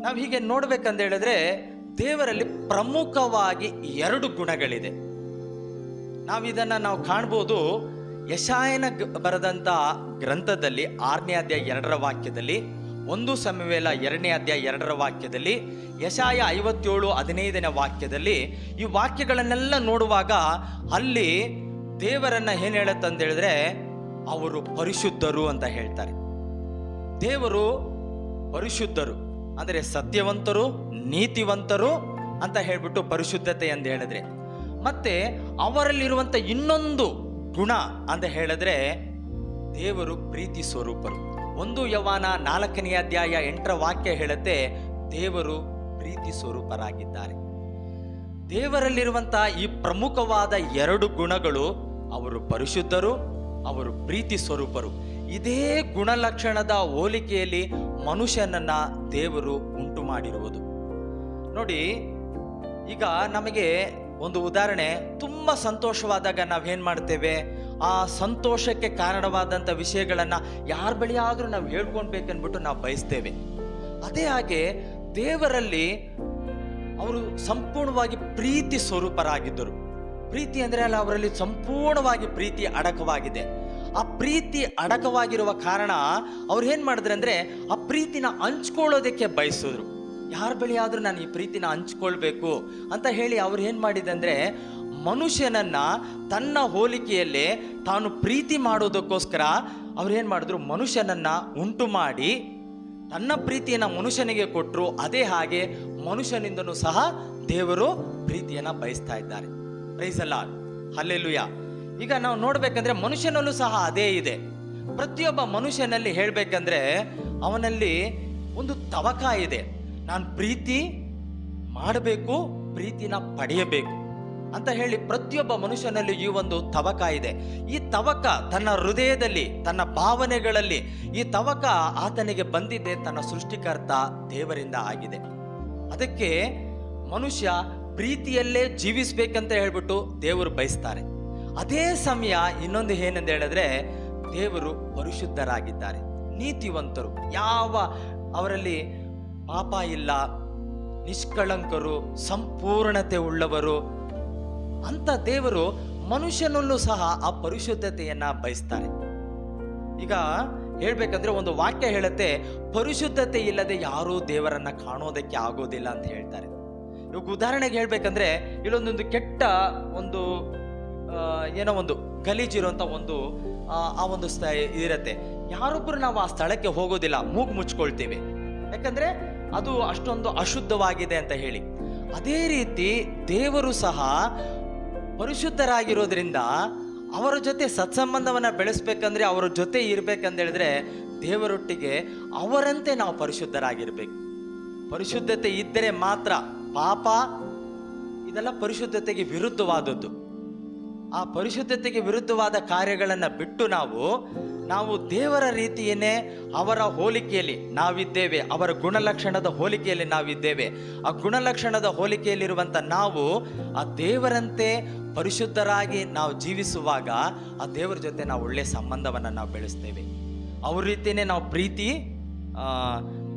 ನಾವು ಹೀಗೆ ನೋಡ್ಬೇಕಂತ ಹೇಳಿದ್ರೆ ದೇವರಲ್ಲಿ ಪ್ರಮುಖವಾಗಿ ಎರಡು ಗುಣಗಳಿದೆ. ನಾವು ಇದನ್ನ ನಾವು ಕಾಣ್ಬೋದು ಯಶಾಯನ ಬರೆದಂಥ ಗ್ರಂಥದಲ್ಲಿ ಆರನೇ ಅಧ್ಯಾಯ ಎರಡರ ವಾಕ್ಯದಲ್ಲಿ, ಒಂದು ಸಮಯವೇಲ ಎರಡನೇ ಅಧ್ಯಾಯ ಎರಡರ ವಾಕ್ಯದಲ್ಲಿ, ಯಶಾಯ ಐವತ್ತೇಳು ಹದಿನೈದನೇ ವಾಕ್ಯದಲ್ಲಿ ಈ ವಾಕ್ಯಗಳನ್ನೆಲ್ಲ ನೋಡುವಾಗ ಅಲ್ಲಿ ದೇವರನ್ನ ಏನ್ ಹೇಳತ್ತಂತ ಹೇಳಿದ್ರೆ, ಅವರು ಪರಿಶುದ್ಧರು ಅಂತ ಹೇಳ್ತಾರೆ. ದೇವರು ಪರಿಶುದ್ಧರು, ಅಂದರೆ ಸತ್ಯವಂತರು, ನೀತಿವಂತರು ಅಂತ ಹೇಳ್ಬಿಟ್ಟು ಪರಿಶುದ್ಧತೆ ಅಂತ ಹೇಳಿದ್ರೆ, ಮತ್ತೆ ಅವರಲ್ಲಿರುವಂತ ಇನ್ನೊಂದು ಗುಣ ಅಂತ ಹೇಳಿದ್ರೆ ದೇವರು ಪ್ರೀತಿ ಸ್ವರೂಪರು. ಒಂದು ಯವಾನ ನಾಲ್ಕನೆಯ ಅಧ್ಯಾಯ ಎಂಟರ ವಾಕ್ಯ ಹೇಳುತ್ತೆ, ದೇವರು ಪ್ರೀತಿ ಸ್ವರೂಪರಾಗಿದ್ದಾರೆ. ದೇವರಲ್ಲಿರುವಂತಹ ಈ ಪ್ರಮುಖವಾದ ಎರಡು ಗುಣಗಳು, ಅವರು ಪರಿಶುದ್ಧರು, ಅವರು ಪ್ರೀತಿ ಸ್ವರೂಪರು. ಇದೇ ಗುಣಲಕ್ಷಣದ ಹೋಲಿಕೆಯಲ್ಲಿ ಮನುಷ್ಯನನ್ನ ದೇವರು ಉಂಟು ಮಾಡಿರುವುದು ನೋಡಿ, ಈಗ ನಮಗೆ ಒಂದು ಉದಾಹರಣೆ, ತುಂಬ ಸಂತೋಷವಾದಾಗ ನಾವೇನು ಮಾಡ್ತೇವೆ? ಆ ಸಂತೋಷಕ್ಕೆ ಕಾರಣವಾದಂಥ ವಿಷಯಗಳನ್ನು ಯಾರ ಬಳಿಯಾದರೂ ನಾವು ಹೇಳ್ಕೊಳ್ಬೇಕನ್ಬಿಟ್ಟು ನಾವು ಬಯಸ್ತೇವೆ. ಅದೇ ಹಾಗೆ ದೇವರಲ್ಲಿ ಅವರು ಸಂಪೂರ್ಣವಾಗಿ ಪ್ರೀತಿ ಸ್ವರೂಪರಾಗಿದ್ದರು. ಪ್ರೀತಿ ಅಂದರೆ ಅಲ್ಲ, ಅವರಲ್ಲಿ ಸಂಪೂರ್ಣವಾಗಿ ಪ್ರೀತಿ ಅಡಕವಾಗಿದೆ. ಆ ಪ್ರೀತಿ ಅಡಕವಾಗಿರುವ ಕಾರಣ ಅವ್ರು ಏನು ಮಾಡಿದ್ರೆ ಅಂದರೆ ಆ ಪ್ರೀತಿನ ಹಂಚ್ಕೊಳ್ಳೋದಕ್ಕೆ ಬಯಸಿದ್ರು. ಯಾರ ಬಳಿ ಆದರೂ ನಾನು ಈ ಪ್ರೀತಿನ ಹಂಚ್ಕೊಳ್ಬೇಕು ಅಂತ ಹೇಳಿ ಅವ್ರು ಏನು ಮಾಡಿದೆ ಅಂದರೆ, ಮನುಷ್ಯನನ್ನ ತನ್ನ ಹೋಲಿಕೆಯಲ್ಲಿ ತಾನು ಪ್ರೀತಿ ಮಾಡೋದಕ್ಕೋಸ್ಕರ ಅವ್ರು ಏನು ಮಾಡಿದ್ರು, ಮನುಷ್ಯನನ್ನ ಉಂಟು ಮಾಡಿ ತನ್ನ ಪ್ರೀತಿಯನ್ನು ಮನುಷ್ಯನಿಗೆ ಕೊಟ್ಟರು ಅದೇ ಹಾಗೆ ಮನುಷ್ಯನಿಂದನೂ ಸಹ ದೇವರು ಪ್ರೀತಿಯನ್ನು ಬಯಸ್ತಾ ಇದ್ದಾರೆ. ಪ್ರೈಸಲ್ಲ ಅಲ್ಲೆಲ್ಲುಯ್ಯ ಈಗ ನಾವು ನೋಡಬೇಕಂದ್ರೆ ಮನುಷ್ಯನಲ್ಲೂ ಸಹ ಅದೇ ಇದೆ. ಪ್ರತಿಯೊಬ್ಬ ಮನುಷ್ಯನಲ್ಲಿ ಹೇಳಬೇಕಂದ್ರೆ ಅವನಲ್ಲಿ ಒಂದು ತವಕ ಇದೆ. ನಾನು ಪ್ರೀತಿ ಮಾಡಬೇಕು, ಪ್ರೀತಿನ ಪಡೆಯಬೇಕು ಅಂತ ಹೇಳಿ ಪ್ರತಿಯೊಬ್ಬ ಮನುಷ್ಯನಲ್ಲಿ ಈ ಒಂದು ತವಕ ಇದೆ. ಈ ತವಕ ತನ್ನ ಹೃದಯದಲ್ಲಿ, ತನ್ನ ಭಾವನೆಗಳಲ್ಲಿ, ಈ ತವಕ ಆತನಿಗೆ ಬಂದಿದೆ ತನ್ನ ಸೃಷ್ಟಿಕರ್ತ ದೇವರಿಂದ ಆಗಿದೆ. ಅದಕ್ಕೆ ಮನುಷ್ಯ ಪ್ರೀತಿಯಲ್ಲೇ ಜೀವಿಸಬೇಕಂತ ಹೇಳ್ಬಿಟ್ಟು ದೇವರು ಬಯಸ್ತಾರೆ. ಅದೇ ಸಮಯ ಇನ್ನೊಂದು ಏನಂತ ಹೇಳಿದ್ರೆ, ದೇವರು ಪರಿಶುದ್ಧರಾಗಿದ್ದಾರೆ. ನೀತಿವಂತರು, ಯಾವ ಅವರಲ್ಲಿ ಪಾಪ ಇಲ್ಲ ನಿಷ್ಕಳಂಕರು ಸಂಪೂರ್ಣತೆ ಉಳ್ಳವರು. ಅಂತ ದೇವರು ಮನುಷ್ಯನಲ್ಲೂ ಸಹ ಆ ಪರಿಶುದ್ಧತೆಯನ್ನ ಬಯಸ್ತಾರೆ. ಈಗ ಹೇಳ್ಬೇಕಂದ್ರೆ ಒಂದು ವಾಕ್ಯ ಹೇಳುತ್ತೆ ಪರಿಶುದ್ಧತೆ ಇಲ್ಲದೆ ಯಾರೂ ದೇವರನ್ನ ಕಾಣೋದಕ್ಕೆ ಆಗೋದಿಲ್ಲ ಅಂತ ಹೇಳ್ತಾರೆ. ಇವಾಗ ಉದಾಹರಣೆಗೆ ಹೇಳ್ಬೇಕಂದ್ರೆ ಇಲ್ಲೊಂದೊಂದು ಕೆಟ್ಟ ಒಂದು ಏನೋ ಒಂದು ಗಲೀಜಿರುವಂತ ಒಂದು ಆ, ಒಂದು ಸ್ಥ ಇರತ್ತೆ. ಯಾರೊಬ್ಬರು ನಾವು ಆ ಸ್ಥಳಕ್ಕೆ ಹೋಗೋದಿಲ್ಲ ಮೂಗು ಮುಚ್ಕೊಳ್ತೀವಿ. ಯಾಕಂದ್ರೆ ಅದು ಅಷ್ಟೊಂದು ಅಶುದ್ಧವಾಗಿದೆ ಅಂತ ಹೇಳಿ. ಅದೇ ರೀತಿ ದೇವರು ಸಹ ಪರಿಶುದ್ಧರಾಗಿರೋದ್ರಿಂದ ಅವರ ಜೊತೆ ಸತ್ಸಂಬಂಧವನ್ನು ಬೆಳೆಸ್ಬೇಕಂದ್ರೆ ಅವರ ಜೊತೆ ಇರಬೇಕಂತ ಹೇಳಿದ್ರೆ ದೇವರೊಟ್ಟಿಗೆ ಅವರಂತೆ ನಾವು ಪರಿಶುದ್ಧರಾಗಿರ್ಬೇಕು. ಪರಿಶುದ್ಧತೆ ಇದ್ದರೆ ಮಾತ್ರ ಪಾಪ ಇದೆಲ್ಲ ಪರಿಶುದ್ಧತೆಗೆ ವಿರುದ್ಧವಾದದ್ದು. ಆ ಪರಿಶುದ್ಧತೆಗೆ ವಿರುದ್ಧವಾದ ಕಾರ್ಯಗಳನ್ನು ಬಿಟ್ಟು ನಾವು ನಾವು ದೇವರ ರೀತಿಯೇ ಅವರ ಹೋಲಿಕೆಯಲ್ಲಿ ನಾವಿದ್ದೇವೆ, ಅವರ ಗುಣಲಕ್ಷಣದ ಹೋಲಿಕೆಯಲ್ಲಿ ನಾವಿದ್ದೇವೆ. ಆ ಗುಣಲಕ್ಷಣದ ಹೋಲಿಕೆಯಲ್ಲಿರುವಂಥ ನಾವು, ಆ ದೇವರಂತೆ ಪರಿಶುದ್ಧರಾಗಿ ನಾವು ಜೀವಿಸುವಾಗ ಆ ದೇವರ ಜೊತೆ ನಾವು ಒಳ್ಳೆಯ ಸಂಬಂಧವನ್ನು ನಾವು ಬೆಳೆಸ್ತೇವೆ. ಅವ್ರ ರೀತಿಯೇ ನಾವು ಪ್ರೀತಿ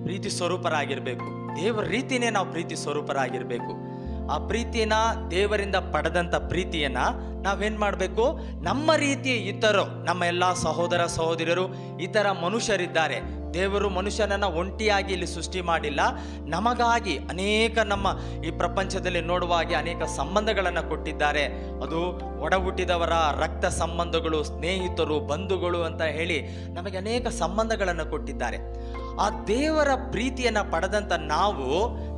ಪ್ರೀತಿ ಸ್ವರೂಪರಾಗಿರಬೇಕು. ದೇವರ ರೀತಿಯೇ ನಾವು ಪ್ರೀತಿ ಸ್ವರೂಪರಾಗಿರ್ಬೇಕು. ಆ ಪ್ರೀತಿಯನ್ನ ದೇವರಿಂದ ಪಡೆದಂಥ ಪ್ರೀತಿಯನ್ನ ನಾವೇನು ಮಾಡಬೇಕು? ನಮ್ಮ ರೀತಿ ಇತರು ನಮ್ಮ ಎಲ್ಲ ಸಹೋದರ ಸಹೋದರರು ಇತರ ಮನುಷ್ಯರಿದ್ದಾರೆ. ದೇವರು ಮನುಷ್ಯನನ್ನು ಒಂಟಿಯಾಗಿ ಇಲ್ಲಿ ಸೃಷ್ಟಿ ಮಾಡಿಲ್ಲ. ನಮಗಾಗಿ ಅನೇಕ ನಮ್ಮ ಈ ಪ್ರಪಂಚದಲ್ಲಿ ನೋಡುವ ಹಾಗೆ ಅನೇಕ ಸಂಬಂಧಗಳನ್ನು ಕೊಟ್ಟಿದ್ದಾರೆ. ಅದು ಒಡಹುಟ್ಟಿದವರ ರಕ್ತ ಸಂಬಂಧಗಳು, ಸ್ನೇಹಿತರು, ಬಂಧುಗಳು ಅಂತ ಹೇಳಿ ನಮಗೆ ಅನೇಕ ಸಂಬಂಧಗಳನ್ನು ಕೊಟ್ಟಿದ್ದಾರೆ. ಆ ದೇವರ ಪ್ರೀತಿಯನ್ನು ಪಡೆದಂಥ ನಾವು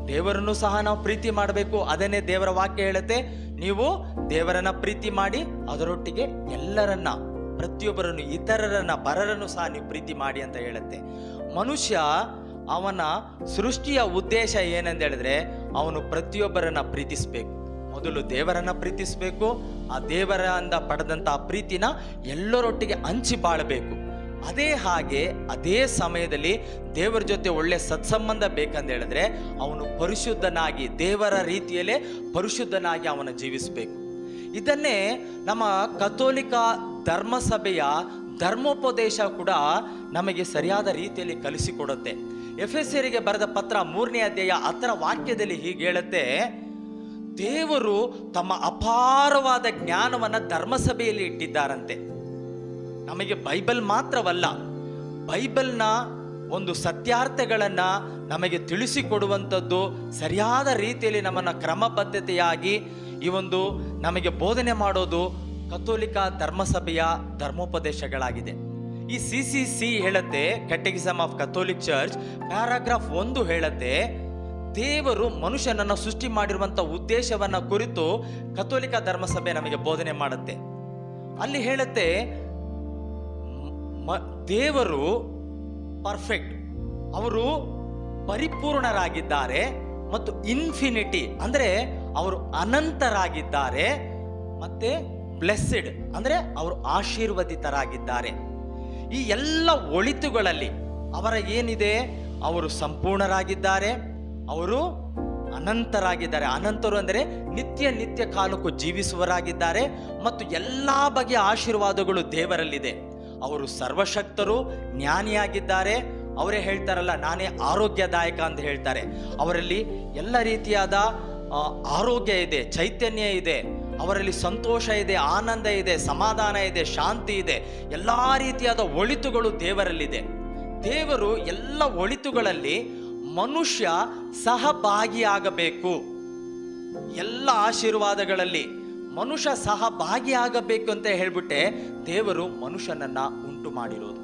ದೇವರನ್ನು ಸಹ ನಾವು ಪ್ರೀತಿ ಮಾಡಬೇಕು. ಅದನ್ನೇ ದೇವರ ವಾಕ್ಯ ಹೇಳುತ್ತೆ. ನೀವು ದೇವರನ್ನ ಪ್ರೀತಿ ಮಾಡಿ, ಅದರೊಟ್ಟಿಗೆ ಎಲ್ಲರನ್ನ, ಪ್ರತಿಯೊಬ್ಬರನ್ನು, ಇತರರನ್ನ ಪರರನ್ನು ಸಹ ನೀವು ಪ್ರೀತಿ ಮಾಡಿ ಅಂತ ಹೇಳುತ್ತೆ. ಮನುಷ್ಯ ಅವನ ಸೃಷ್ಟಿಯ ಉದ್ದೇಶ ಏನಂತ ಹೇಳಿದ್ರೆ, ಅವನು ಪ್ರತಿಯೊಬ್ಬರನ್ನ ಪ್ರೀತಿಸ್ಬೇಕು. ಮೊದಲು ದೇವರನ್ನ ಪ್ರೀತಿಸಬೇಕು. ಆ ದೇವರಿಂದ ಪಡೆದಂತ ಆ ಪ್ರೀತಿನ ಎಲ್ಲರೊಟ್ಟಿಗೆ ಹಂಚಿ ಬಾಳಬೇಕು. ಅದೇ ಹಾಗೆ, ಅದೇ ಸಮಯದಲ್ಲಿ ದೇವರ ಜೊತೆ ಒಳ್ಳೆ ಸತ್ಸಂಬಂಧ ಬೇಕಂತ ಹೇಳಿದ್ರೆ ಅವನು ಪರಿಶುದ್ಧನಾಗಿ, ದೇವರ ರೀತಿಯಲ್ಲೇ ಪರಿಶುದ್ಧನಾಗಿ ಅವನ ಜೀವಿಸಬೇಕು. ಇದನ್ನೇ ನಮ್ಮ ಕಥೋಲಿಕ ಧರ್ಮಸಭೆಯ ಧರ್ಮೋಪದೇಶ ಕೂಡ ನಮಗೆ ಸರಿಯಾದ ರೀತಿಯಲ್ಲಿ ಕಲಿಸಿಕೊಡುತ್ತೆ. ಎಫ್ ಎಸ್ ಬರೆದ ಪತ್ರ ಮೂರನೇ ಅಧ್ಯಾಯ ಹತ್ತರ ವಾಕ್ಯದಲ್ಲಿ ಹೀಗೆ ಹೇಳುತ್ತೆ, ದೇವರು ತಮ್ಮ ಅಪಾರವಾದ ಜ್ಞಾನವನ್ನು ಧರ್ಮಸಭೆಯಲ್ಲಿ ಇಟ್ಟಿದ್ದಾರಂತೆ. ನಮಗೆ ಬೈಬಲ್ ಮಾತ್ರವಲ್ಲ, ಬೈಬಲ್ನ ಒಂದು ಸತ್ಯಾರ್ಥಗಳನ್ನ ನಮಗೆ ತಿಳಿಸಿಕೊಡುವಂಥದ್ದು ಸರಿಯಾದ ರೀತಿಯಲ್ಲಿ ನಮ್ಮನ್ನ ಕ್ರಮಬದ್ಧತೆಯಾಗಿ ಈ ಒಂದು ನಮಗೆ ಬೋಧನೆ ಮಾಡೋದು ಕಥೋಲಿಕ ಧರ್ಮಸಭೆಯ ಧರ್ಮೋಪದೇಶಗಳಾಗಿದೆ. ಈ C C C ಹೇಳತ್ತೆ catechism of Catholic church paragraph ಒಂದು ಹೇಳತ್ತೆ, ದೇವರು ಮನುಷ್ಯನನ್ನು ಸೃಷ್ಟಿ ಮಾಡಿರುವಂಥ ಉದ್ದೇಶವನ್ನ ಕುರಿತು ಕಥೋಲಿಕ ಧರ್ಮಸಭೆ ನಮಗೆ ಬೋಧನೆ ಮಾಡುತ್ತೆ. ಅಲ್ಲಿ ಹೇಳುತ್ತೆ ಮ- ದೇವರು ಪರ್ಫೆಕ್ಟ್ ಅವರು ಪರಿಪೂರ್ಣರಾಗಿದ್ದಾರೆ ಮತ್ತು ಇನ್ಫಿನಿಟಿ ಅಂದರೆ ಅವರು ಅನಂತರಾಗಿದ್ದಾರೆ ಮತ್ತೆ ಬ್ಲೆಸ್ಸೆಡ್ ಅಂದರೆ ಅವರು ಆಶೀರ್ವದಿತರಾಗಿದ್ದಾರೆ. ಈ ಎಲ್ಲ ಒಳಿತುಗಳಲ್ಲಿ ಅವರ ಏನಿದೆ? ಅವರು ಸಂಪೂರ್ಣರಾಗಿದ್ದಾರೆ, ಅವರು ಅನಂತರಾಗಿದ್ದಾರೆ. ಅನಂತರು ಅಂದರೆ ನಿತ್ಯ ನಿತ್ಯ ಕಾಲಕ್ಕೂ ಜೀವಿಸುವರಾಗಿದ್ದಾರೆ ಮತ್ತು ಎಲ್ಲ ಬಗೆಯ ಆಶೀರ್ವಾದಗಳು ದೇವರಲ್ಲಿದೆ. ಅವರು ಸರ್ವಶಕ್ತರು, ಜ್ಞಾನಿಯಾಗಿದ್ದಾರೆ. ಅವರೇ ಹೇಳ್ತಾರಲ್ಲ, ನಾನೇ ಆರೋಗ್ಯದಾಯಕ ಅಂತ ಹೇಳ್ತಾರೆ. ಅವರಲ್ಲಿ ಎಲ್ಲ ರೀತಿಯಾದ ಆರೋಗ್ಯ ಇದೆ, ಚೈತನ್ಯ ಇದೆ. ಅವರಲ್ಲಿ ಸಂತೋಷ ಇದೆ, ಆನಂದ ಇದೆ, ಸಮಾಧಾನ ಇದೆ, ಶಾಂತಿ ಇದೆ. ಎಲ್ಲ ರೀತಿಯಾದ ಒಳಿತುಗಳು ದೇವರಲ್ಲಿದೆ. ದೇವರು ಎಲ್ಲ ಒಳಿತುಗಳಲ್ಲಿ ಮನುಷ್ಯ ಸಹಭಾಗಿಯಾಗಬೇಕು. ಎಲ್ಲ ಆಶೀರ್ವಾದಗಳಲ್ಲಿ. ಮನುಷ್ಯ ಸಹ ಭಾಗಿಯಾಗಬೇಕು ಅಂತ ಹೇಳ್ಬಿಟ್ಟೆ, ದೇವರು ಮನುಷ್ಯನನ್ನ ಉಂಟು ಮಾಡಿರೋದು.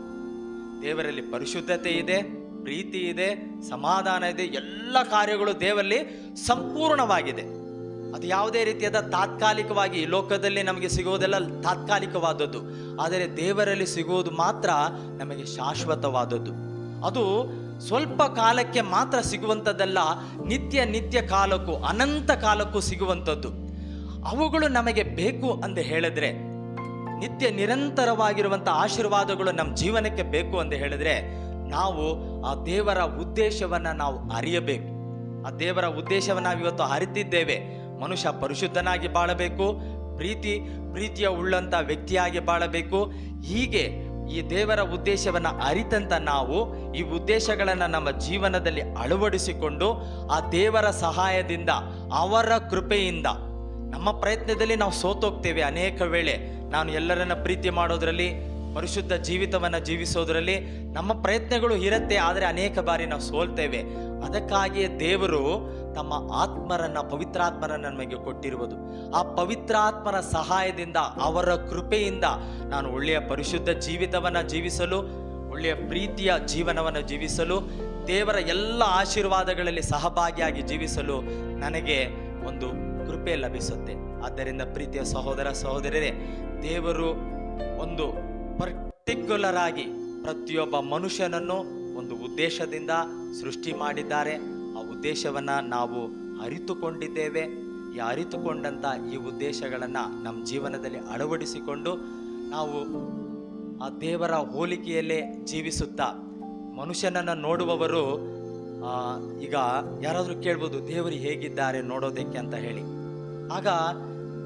ದೇವರಲ್ಲಿ ಪರಿಶುದ್ಧತೆ ಇದೆ, ಪ್ರೀತಿ ಇದೆ, ಸಮಾಧಾನ ಇದೆ, ಎಲ್ಲ ಕಾರ್ಯಗಳು ದೇವರಲ್ಲಿ ಸಂಪೂರ್ಣವಾಗಿದೆ. ಅದು ಯಾವುದೇ ರೀತಿಯಾದ ತಾತ್ಕಾಲಿಕವಾಗಿ ಲೋಕದಲ್ಲಿ ನಮಗೆ ಸಿಗೋದೆಲ್ಲ ತಾತ್ಕಾಲಿಕವಾದದ್ದು. ಆದರೆ ದೇವರಲ್ಲಿ ಸಿಗುವುದು ಮಾತ್ರ ನಮಗೆ ಶಾಶ್ವತವಾದದ್ದು. ಅದು ಸ್ವಲ್ಪ ಕಾಲಕ್ಕೆ ಮಾತ್ರ ಸಿಗುವಂಥದ್ದಲ್ಲ, ನಿತ್ಯ ನಿತ್ಯ ಕಾಲಕ್ಕೂ, ಅನಂತ ಕಾಲಕ್ಕೂ ಸಿಗುವಂಥದ್ದು. ಅವುಗಳು ನಮಗೆ ಬೇಕು ಅಂತ ಹೇಳಿದ್ರೆ, ನಿತ್ಯ ನಿರಂತರವಾಗಿರುವಂಥ ಆಶೀರ್ವಾದಗಳು ನಮ್ಮ ಜೀವನಕ್ಕೆ ಬೇಕು ಅಂತ ಹೇಳಿದ್ರೆ, ನಾವು ಆ ದೇವರ ಉದ್ದೇಶವನ್ನ ನಾವು ಅರಿಯಬೇಕು. ಆ ದೇವರ ಉದ್ದೇಶವನ್ನ ನಾವು ಇವತ್ತು ಅರಿತಿದ್ದೇವೆ. ಮನುಷ್ಯ ಪರಿಶುದ್ಧನಾಗಿ ಬಾಳಬೇಕು, ಪ್ರೀತಿ, ಪ್ರೀತಿಯ ಉಳ್ಳಂತ ವ್ಯಕ್ತಿಯಾಗಿ ಬಾಳಬೇಕು. ಹೀಗೆ ಈ ದೇವರ ಉದ್ದೇಶವನ್ನ ಅರಿತಂತ ನಾವು ಈ ಉದ್ದೇಶಗಳನ್ನ ನಮ್ಮ ಜೀವನದಲ್ಲಿ ಅಳವಡಿಸಿಕೊಂಡು ಆ ದೇವರ ಸಹಾಯದಿಂದ, ಅವರ ಕೃಪೆಯಿಂದ ನಮ್ಮ ಪ್ರಯತ್ನದಲ್ಲಿ ನಾವು ಸೋತೋಗ್ತೇವೆ ಅನೇಕ ವೇಳೆ. ನಾನು ಎಲ್ಲರನ್ನ ಪ್ರೀತಿ ಮಾಡೋದ್ರಲ್ಲಿ, ಪರಿಶುದ್ಧ ಜೀವಿತವನ್ನು ಜೀವಿಸೋದ್ರಲ್ಲಿ ನಮ್ಮ ಪ್ರಯತ್ನಗಳು ಇರುತ್ತೆ, ಆದರೆ ಅನೇಕ ಬಾರಿ ನಾವು ಸೋಲ್ತೇವೆ. ಅದಕ್ಕಾಗಿಯೇ ದೇವರು ತಮ್ಮ ಆತ್ಮರನ್ನ, ಪವಿತ್ರಾತ್ಮರನ್ನ ನಮಗೆ ಕೊಟ್ಟಿರುವುದು. ಆ ಪವಿತ್ರಾತ್ಮರ ಸಹಾಯದಿಂದ, ಅವರ ಕೃಪೆಯಿಂದ ನಾನು ಒಳ್ಳೆಯ ಪರಿಶುದ್ಧ ಜೀವಿತವನ್ನು ಜೀವಿಸಲು, ಒಳ್ಳೆಯ ಪ್ರೀತಿಯ ಜೀವನವನ್ನು ಜೀವಿಸಲು, ದೇವರ ಎಲ್ಲ ಆಶೀರ್ವಾದಗಳಲ್ಲಿ ಸಹಭಾಗಿಯಾಗಿ ಜೀವಿಸಲು ನನಗೆ ಒಂದು ಕೃಪೆ ಲಭಿಸುತ್ತೆ. ಆದ್ದರಿಂದ ಪ್ರೀತಿಯ ಸಹೋದರ ಸಹೋದರರೇ, ದೇವರು ಒಂದು ಪರ್ಟಿಕ್ಯುಲರ್ ಆಗಿ ಪ್ರತಿಯೊಬ್ಬ ಮನುಷ್ಯನನ್ನು ಒಂದು ಉದ್ದೇಶದಿಂದ ಸೃಷ್ಟಿ ಮಾಡಿದ್ದಾರೆ. ಆ ಉದ್ದೇಶವನ್ನು ನಾವು ಅರಿತುಕೊಂಡಿದ್ದೇವೆ. ಈ ಅರಿತುಕೊಂಡಂಥ ಈ ಉದ್ದೇಶಗಳನ್ನು ನಮ್ಮ ಜೀವನದಲ್ಲಿ ಅಳವಡಿಸಿಕೊಂಡು ನಾವು ಆ ದೇವರ ಹೋಲಿಕೆಯಲ್ಲೇ ಜೀವಿಸುತ್ತಾ ಮನುಷ್ಯನನ್ನು ನೋಡುವವರು ಈಗ ಯಾರಾದರೂ ಕೇಳ್ಬೋದು, ದೇವರು ಹೇಗಿದ್ದಾರೆ ನೋಡೋದಕ್ಕೆ ಅಂತ ಹೇಳಿ. ಆಗ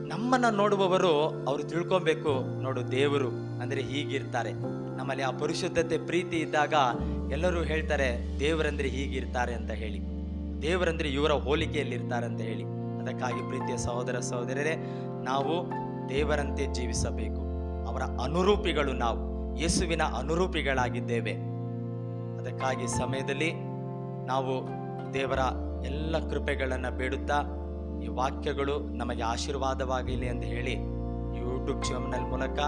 ನಮ್ಮನ್ನ ನೋಡುವವರು ಅವರು ತಿಳ್ಕೊಬೇಕು, ನೋಡು ದೇವರು ಅಂದರೆ ಹೀಗಿರ್ತಾರೆ. ನಮ್ಮಲ್ಲಿ ಆ ಪರಿಶುದ್ಧತೆ ಪ್ರೀತಿ ಇದ್ದಾಗ ಎಲ್ಲರೂ ಹೇಳ್ತಾರೆ, ದೇವರಂದ್ರೆ ಹೀಗಿರ್ತಾರೆ ಅಂತ ಹೇಳಿ. ದೇವರಂದ್ರೆ ಇವರ ಹೋಲಿಕೆಯಲ್ಲಿ ಇರ್ತಾರೆ ಅಂತ ಹೇಳಿ. ಅದಕ್ಕಾಗಿ ಪ್ರೀತಿಯ ಸಹೋದರ ಸಹೋದರರೇ, ನಾವು ದೇವರಂತೆ ಜೀವಿಸಬೇಕು. ಅವರ ಅನುರೂಪಿಗಳು ನಾವು, ಯೇಸುವಿನ ಅನುರೂಪಿಗಳಾಗಿದ್ದೇವೆ. ಅದಕ್ಕಾಗಿ ಸಮಯದಲ್ಲಿ ನಾವು ದೇವರ ಎಲ್ಲ ಕೃಪೆಗಳನ್ನು ಬೇಡುತ್ತಾ ಈ ವಾಕ್ಯಗಳು ನಮಗೆ ಆಶೀರ್ವಾದವಾಗಲಿ ಎಂದು ಹೇಳಿ ಯೂಟ್ಯೂಬ್ ಚಾನಲ್ ಮೂಲಕ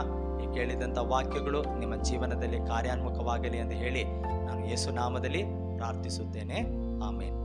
ಈ ಕೇಳಿದಂಥ ವಾಕ್ಯಗಳು ನಿಮ್ಮ ಜೀವನದಲ್ಲಿ ಕಾರ್ಯಾನ್ಮುಖವಾಗಲಿ ಎಂದು ಹೇಳಿ ನಾನು ಯೇಸು ನಾಮದಲ್ಲಿ ಪ್ರಾರ್ಥಿಸುತ್ತೇನೆ. ಆಮೇಲೆ